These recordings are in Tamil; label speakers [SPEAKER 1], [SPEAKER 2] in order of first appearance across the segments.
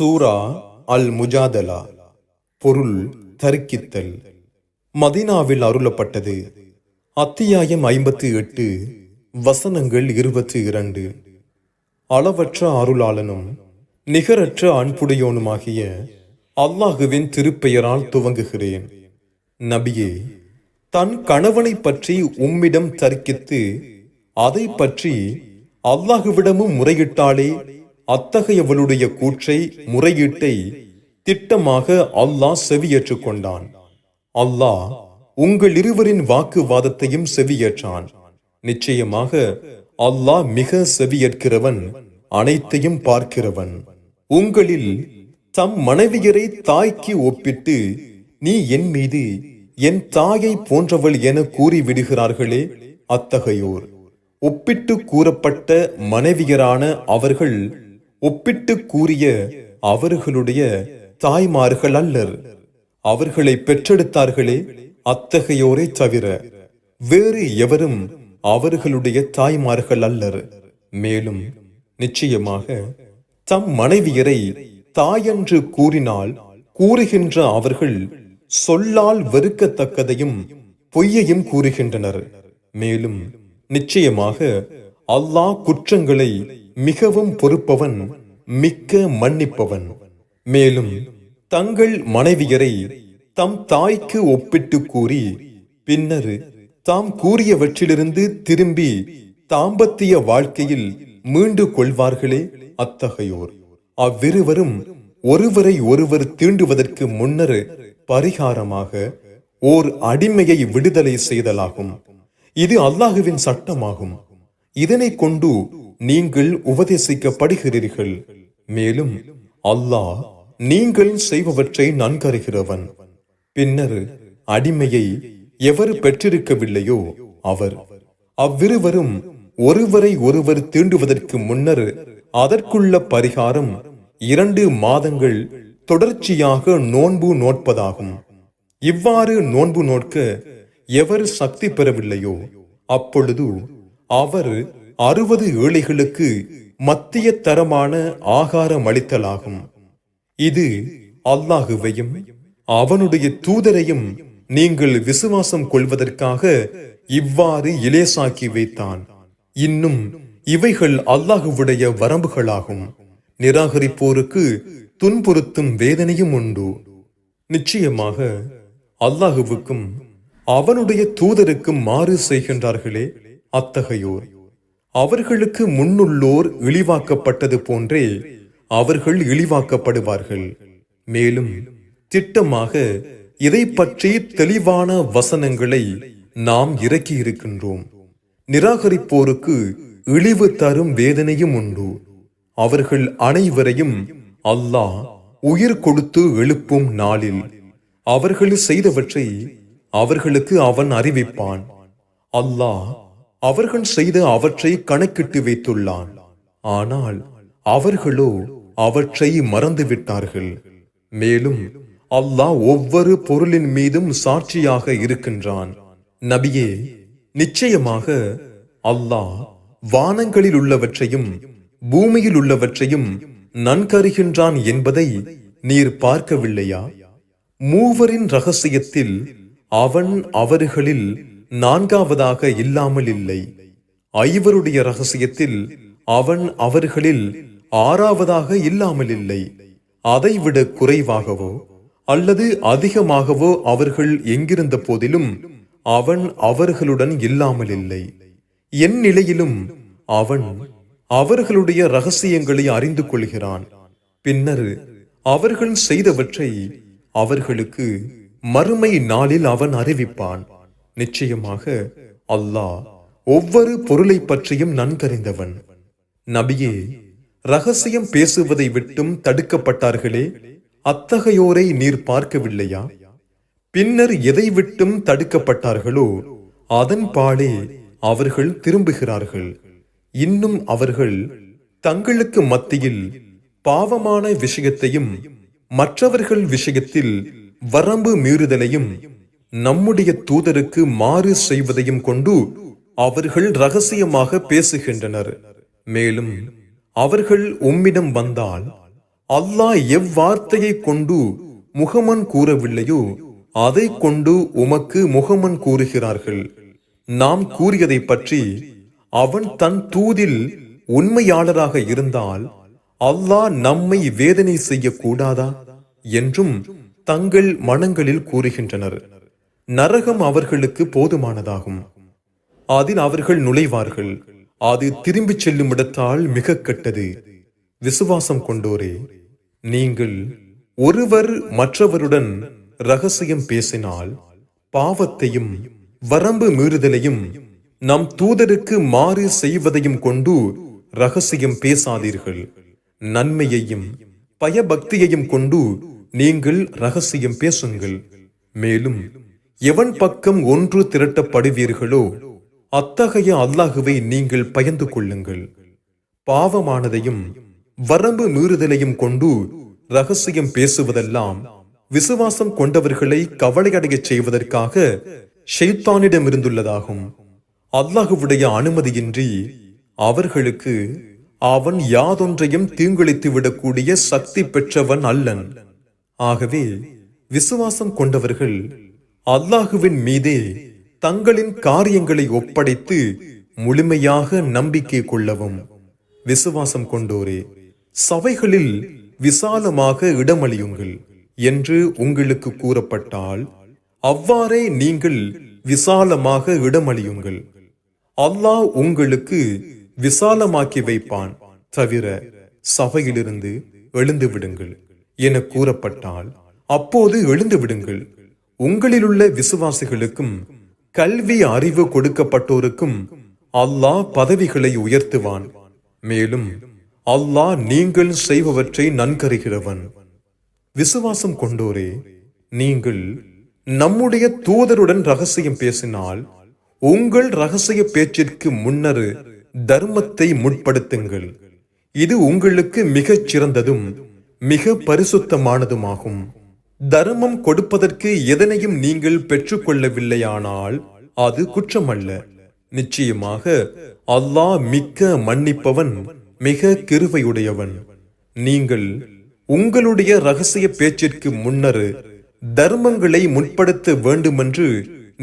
[SPEAKER 1] சூரா அல் முஜாதலா பொருள் தருக்கித்தல். மதீனாவில் அருளப்பட்டது அத்தியாயம் ஐம்பத்தி எட்டு வசனங்கள் இருபத்தி இரண்டு. அளவற்ற அருளாளனும் நிகரற்ற அன்புடையோனுமாகிய அல்லாஹுவின் திருப்பெயரால் துவங்குகிறேன். நபியே தன் கணவனை பற்றி உம்மிடம் தர்க்கித்து அதை பற்றி அல்லாஹுவிடமும் முறையிட்டாலே அத்தகையவளுடைய கூற்றை முறையீட்டை திட்டமாக அல்லாஹ் செவியேற்றுக் கொண்டான் அல்லாஹ் உங்கள் இருவரின் வாக்குவாதத்தையும் செவியேற்றான். நிச்சயமாக அல்லாஹ் மிக செவியேற்கிறவன் அனைத்தையும் பார்க்கிறவன். உங்களில் தம் மனைவியரை தாய்க்கு ஒப்பிட்டு நீ என் மீது என் தாயை போன்றவள் என கூறி விடுகிறார்களே அத்தகையோர். ஒப்பிட்டு கூறப்பட்ட மனைவியரான அவர்கள் ஒப்பிட்டு கூறிய அவர்களுடைய தாய்மார்கள் அல்லர். அவர்களை பெற்றெடுத்தார்களே அத்தகையோரை தவிர வேறு எவரும் அவர்களுடைய தாய்மார்கள் அல்லர். மேலும் நிச்சயமாக தம் மனைவியரை தாயென்று கூறினால் கூறுகின்ற அவர்கள் சொல்லால் வெறுக்கத்தக்கதையும் பொய்யையும் கூறுகின்றனர். மேலும் நிச்சயமாக அல்லாஹ் குற்றங்களை மிகவும் பொறுப்பவன் மிக்க மன்னிப்பவன். மேலும் தங்கள் மனைவியரை தம் தாய்க்கு ஒப்பிட்டு கூறி பின்னர் தாம் கூறியவற்றிலிருந்து திரும்பி தாம்பத்திய வாழ்க்கையில் மீண்டு கொள்வார்களே அத்தகையோர். அவ்விருவரும் ஒருவரை ஒருவர் தீண்டுவதற்கு முன்னர் பரிகாரமாக ஓர் அடிமையை விடுதலை செய்தலாகும். இது அல்லாஹுவின் சட்டமாகும். இதனை கொண்டு நீங்கள் உபதேசிக்கப்படுகிறீர்கள். மேலும் அல்லாஹ் நீங்கள் செய்பவற்றை நன்கருகிறவன் பின்னர் அடிமையை எவர் பெற்றிருக்கவில்லையோ அவர் அவ்விருவரும் ஒருவரை ஒருவர் தீண்டுவதற்கு முன்னர் அதற்குள்ள பரிகாரம் இரண்டு மாதங்கள் தொடர்ச்சியாக நோன்பு நோட்பதாகும் இவ்வாறு நோன்பு நோட்க எவர் சக்தி பெறவில்லையோ அப்பொழுது அவர் அறுபது ஏழைகளுக்கு மத்திய தரமான ஆகாரம் அளித்தலாகும். இது அல்லாஹுவையும் அவனுடைய தூதரையும் நீங்கள் விசுவாசம் கொள்வதற்காக இவ்வாறு இலேசாக்கி வைத்தான். இன்னும் இவைகள் அல்லாஹுவுடைய வரம்புகளாகும். நிராகரிப்போருக்கு துன்புறுத்தும் வேதனையும் உண்டு. நிச்சயமாக அல்லாஹுவுக்கும் அவனுடைய தூதருக்கும் மாறு செய்கின்றார்களே அத்தகையோர். அவர்களுக்கு முன்னுள்ளோர் இழிவாக்கப்பட்டது போன்றே அவர்கள் இழிவாக்கப்படுவார்கள். மேலும் திட்டமாக இதை பற்றி தெளிவான வசனங்களை நாம் இறக்கி இருக்கின்றோம் நிராகரிப்போருக்கு இழிவு தரும் வேதனையும் உண்டு. அவர்கள் அனைவரையும் அல்லாஹ் உயிர் கொடுத்து எழுப்பும் நாளில் அவர்கள் செய்தவற்றை அவர்களுக்கு அவன் அறிவிப்பான். அல்லாஹ் அவர்கள் செய்த அவற்றை கணக்கிட்டு வைத்துள்ளான். ஆனால் அவர்களோ அவற்றை மறந்துவிட்டார்கள் மேலும் அல்லாஹ் ஒவ்வொரு பொருளின் மீதும் சாட்சியாக இருக்கின்றான். நபியே நிச்சயமாக அல்லாஹ் வானங்களில் உள்ளவற்றையும் பூமியில் உள்ளவற்றையும் நன்கருகின்றான் என்பதை நீர் பார்க்கவில்லையா? மூவரின் ரகசியத்தில் அவன் அவர்களில் நான்காவதாக இல்லாமல் இல்லை. ஐவருடைய ரகசியத்தில் அவன் அவர்களில் ஆறாவதாக இல்லாமல் இல்லை. அதைவிட குறைவாகவோ அல்லது அதிகமாகவோ அவர்கள் எங்கிருந்த போதிலும் அவன் அவர்களுடன் இல்லாமல் இல்லை. என் நிலையிலும் அவன் அவர்களுடைய ரகசியங்களை அறிந்து கொள்கிறான். பின்னர் அவர்கள் செய்தவற்றை அவர்களுக்கு மறுமை நாளில் அவன் அறிவிப்பான். நிச்சயமாக அல்லாஹ் ஒவ்வொரு பொருளை பற்றியும் நன்கறிந்தவன். நபியே ரகசியம் பேசுவதை விட்டும் தடுக்கப்பட்டார்களே அத்தகையோரை நீர் பார்க்கவில்லையா? பின்னர் எதை விட்டும் தடுக்கப்பட்டார்களோ அதன் பாலே அவர்கள் திரும்புகிறார்கள். இன்னும் அவர்கள் தங்களுக்கு மத்தியில் பாவமான விஷயத்தையும் மற்றவர்கள் விஷயத்தில் வரம்பு மீறுதலையும் நம்முடைய தூதருக்கு மாறு செய்வதையும் கொண்டு அவர்கள் ரகசியமாக பேசுகின்றனர். மேலும் அவர்கள் உம்மிடம் வந்தால் அல்லாஹ் எவ்வார்த்தையை கொண்டு முகமன் கூறவில்லையோ அதை கொண்டு உமக்கு முகமன் கூறுகிறார்கள். நாம் கூறியதை பற்றி அவன் தன் தூதில் உண்மையாளராக இருந்தால் அல்லாஹ் நம்மை வேதனை செய்யக்கூடாதா? என்றும் தங்கள் மனங்களில் கூறுகின்றனர். நரகம் அவர்களுக்கு போதுமானதாகும். அதில் அவர்கள் நுழைவார்கள். அது திரும்பிச் செல்லும் இடத்தால் மிக கெட்டது. விசுவாசம் கொண்டோரே நீங்கள் ஒருவர் மற்றவருடன் ரகசியம் பேசினால் பாவத்தையும் வரம்பு மீறுதலையும் நம் தூதருக்கு மாறு செய்வதையும் கொண்டு ரகசியம் பேசாதீர்கள். நன்மையையும் பயபக்தியையும் கொண்டு நீங்கள் ரகசியம் பேசுங்கள். மேலும் எவன் பக்கம் ஒன்று திரட்டப்படுவீர்களோ அத்தகைய அல்லாஹுவை நீங்கள் பயந்து கொள்ளுங்கள். பாவமானதையும் வரம்பு மீறுதலையும் கொண்டு ரகசியம் பேசுவதெல்லாம் விசுவாசம் கொண்டவர்களை கவலையடைய செய்வதற்காக ஷெய்தானிடமிருந்துள்ளதாகும் அல்லாஹுவுடைய அனுமதியின்றி அவர்களுக்கு அவன் யாதொன்றையும் தீங்கிழித்து விடக்கூடிய சக்தி பெற்றவன் அல்லன். ஆகவே விசுவாசம் கொண்டவர்கள் அல்லாஹுவின் மீதே தங்களின் காரியங்களை ஒப்படைத்து முழுமையாக நம்பிக்கை கொள்ளவும். விசுவாசம் கொண்டோரே சபைகளில் விசாலமாக இடமளியுங்கள் என்று உங்களுக்கு கூறப்பட்டால் அவ்வாறே நீங்கள் விசாலமாக இடமளியுங்கள். அல்லாஹ் உங்களுக்கு விசாலமாக்கி வைப்பான். தவிர சபையிலிருந்து எழுந்து விடுங்கள் என கூறப்பட்டால் அப்போது எழுந்து விடுங்கள். உங்களிலுள்ள விசுவாசிகளுக்கும் கல்வி அறிவு கொடுக்கப்பட்டோருக்கும் அல்லாஹ் பதவிகளை உயர்த்துவான். மேலும் அல்லாஹ் நீங்கள் செய்பவற்றை நன்கறிகிறவன். விசுவாசம் கொண்டோரே நீங்கள் நம்முடைய தூதருடன் ரகசியம் பேசினால் உங்கள் ரகசிய பேச்சிற்கு முன்னர் தர்மத்தை முற்படுத்துங்கள். இது உங்களுக்கு மிகச் சிறந்ததும் மிக பரிசுத்தமானதுமாகும். தர்மம் கொடுப்பதற்கு எதனையும் நீங்கள் பெற்றுக்கொள்ளவில்லையானால் அது குற்றமல்ல. நிச்சயமாக அல்லாஹ் மிக்க மன்னிப்பவன் மிக கிருவையுடையவன். நீங்கள் உங்களுடைய ரகசிய பேச்சிற்கு முன்னர் தர்மங்களை முற்படுத்த வேண்டுமென்று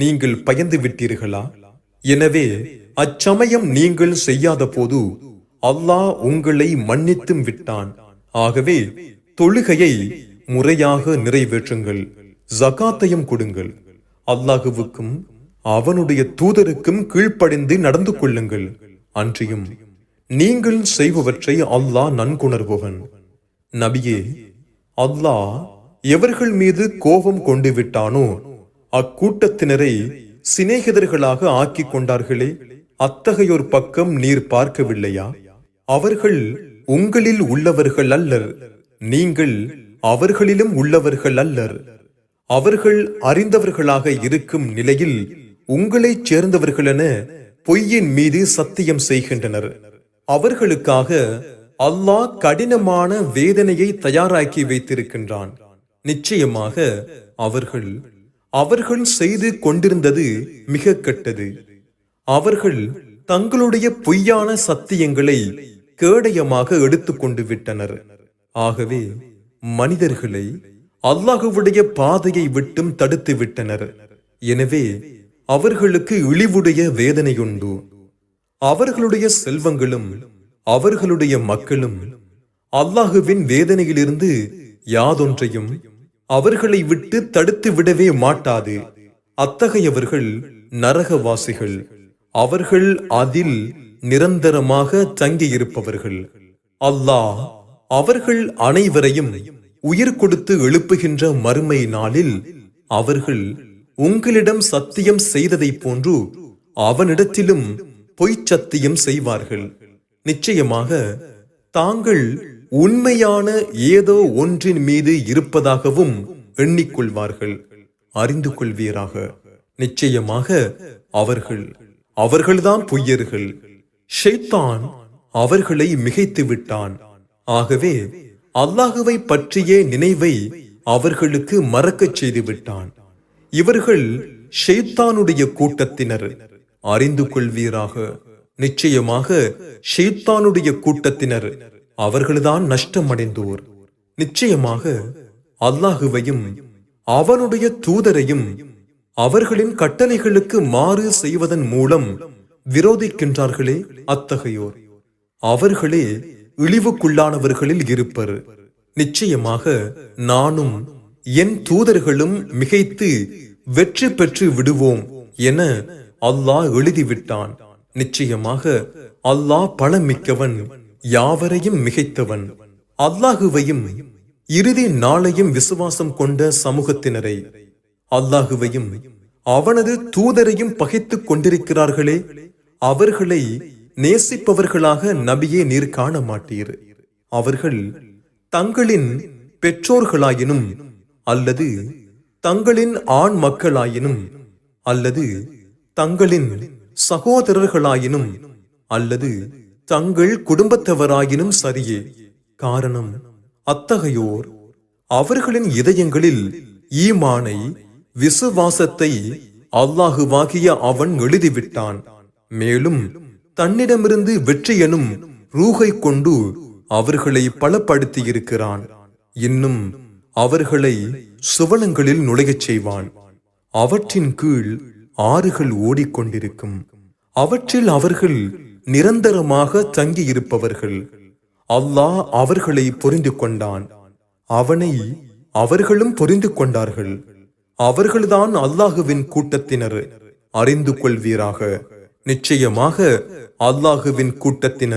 [SPEAKER 1] நீங்கள் பயந்து விட்டீர்களா எனவே அச்சமயம் நீங்கள் செய்யாத போது அல்லாஹ் உங்களை மன்னித்தும் விட்டான். ஆகவே தொழுகையை முறையாக நிறைவேற்றுங்கள். ஜகாத்தையும் கொடுங்கள். அல்லாஹுவுக்கும் அவனுடைய தூதருக்கும் கீழ்ப்படிந்து நடந்து கொள்ளுங்கள். அன்றியும் நீங்கள் செய்பவற்றை அல்லாஹ் நன்குணர்பவன். நபியே அல்லாஹ் எவர்கள் மீது கோபம் கொண்டு விட்டானோ அக்கூட்டத்தினரை சிநேகிதர்களாக ஆக்கிக் கொண்டார்களே அத்தகையோர் பக்கம் நீர் பார்க்கவில்லையா? அவர்கள் உங்களில் உள்ளவர்கள் அல்லர். நீங்கள் அவர்களிலும் உள்ளவர்கள் அல்லர். அவர்கள் அறிந்தவர்களாக இருக்கும் நிலையில் உங்களைச் சேர்ந்தவர்களென பொய்யின் மீது சத்தியம் செய்கின்றனர். அவர்களுக்காக அல்லாஹ் கடினமான வேதனையை தயாராக்கி வைத்திருக்கின்றான். நிச்சயமாக அவர்கள் அவர்கள் செய்து கொண்டிருந்தது மிக கெட்டது. அவர்கள் தங்களுடைய பொய்யான சத்தியங்களை கேடயமாக எடுத்துக்கொண்டு விட்டனர். ஆகவே மனிதர்களை அல்லாஹுவுடைய பாதையை விட்டும் தடுத்து விட்டனர். எனவே அவர்களுக்கு இழிவுடைய வேதனையுண்டு. அவர்களுடைய செல்வங்களும் அவர்களுடைய மக்களும் அல்லாஹுவின் வேதனையிலிருந்து யாதொன்றையும் அவர்களை விட்டு தடுத்து விடவே மாட்டாது. அத்தகையவர்கள் நரகவாசிகள். அவர்கள் அதில் நிரந்தரமாக தங்கியிருப்பவர்கள். அல்லாஹ் அவர்கள் அனைவரையும் உயிர் கொடுத்து எழுப்புகின்ற மறுமை நாளில் அவர்கள் உங்களிடம் சத்தியம் செய்ததைப் போன்று அவனிடத்திலும் பொய்ச் சத்தியம் செய்வார்கள். நிச்சயமாக தாங்கள் உண்மையான ஏதோ ஒன்றின் மீது இருப்பதாகவும் எண்ணிக்கொள்வார்கள். அறிந்து கொள்வீராக. நிச்சயமாக அவர்கள் அவர்கள்தான் பொய்யர்கள். ஷைத்தான் அவர்களை மிகைத்து விட்டான் ஆகவே அல்லாஹுவை பற்றிய நினைவை அவர்களுக்கு மறக்கச் செய்து விட்டான் இவர்கள் ஷெய்தானுடைய கூட்டத்தினர். அறிந்து கொள்வீராக. நிச்சயமாக ஷெய்தானுடைய கூட்டத்தினர். அவர்கள்தான் நஷ்டமடைந்தோர். நிச்சயமாக அல்லாஹுவையும் அவனுடைய தூதரையும் அவர்களின் கட்டளைகளுக்கு மாறு செய்வதன் மூலம் விரோதிக்கின்றார்களே அத்தகையோர். அவர்களே இழிவுக்குள்ளானவர்களில் இருப்பர். நிச்சயமாக நானும் என் தூதர்களும் மிகைத்து வெற்றி பெற்று விடுவோம் என அல்லாஹ் எழுதிவிட்டான். நிச்சயமாக அல்லாஹ் பலமிக்கவன் யாவரையும் மிகைத்தவன். அல்லாஹுவையும் இறுதி நாளையும் விசுவாசம் கொண்ட சமூகத்தினரை அல்லாஹுவையும் அவனது தூதரையும் பகைத்துக் கொண்டிருக்கிறார்களே அவர்களை நேசிப்பவர்களாக நபியே நீர் காண மாட்டீர் அவர்கள் தங்களின் பெற்றோர்களாயினும் அல்லது தங்களின் ஆண் மக்களாயினும் அல்லது தங்களின் சகோதரர்களாயினும் அல்லது தங்கள் குடும்பத்தவராயினும் சரியே. காரணம் அத்தகையோர் அவர்களின் இதயங்களில் ஈமானை விசுவாசத்தை அல்லாஹுவாகிய அவன் எழுதிவிட்டான். மேலும் தன்னிடமிருந்து வெற்றி எனும் ரூகை கொண்டு அவர்களை பலப்படுத்தியிருக்கிறான். இன்னும் அவர்களை சுவனங்களில் நுழையச் செய்வான். அவற்றின் கீழ் ஆறுகள் ஓடிக்கொண்டிருக்கும். அவற்றில் அவர்கள் நிரந்தரமாக தங்கியிருப்பவர்கள். அல்லாஹ் அவர்களை புரிந்து கொண்டான். அவனை அவர்களும் புரிந்து கொண்டார்கள். அவர்கள்தான் அல்லாஹுவின் கூட்டத்தினர். அறிந்து கொள்வீராக. நிச்சயமாக அல்லாஹுவின் கூட்டத்தினர்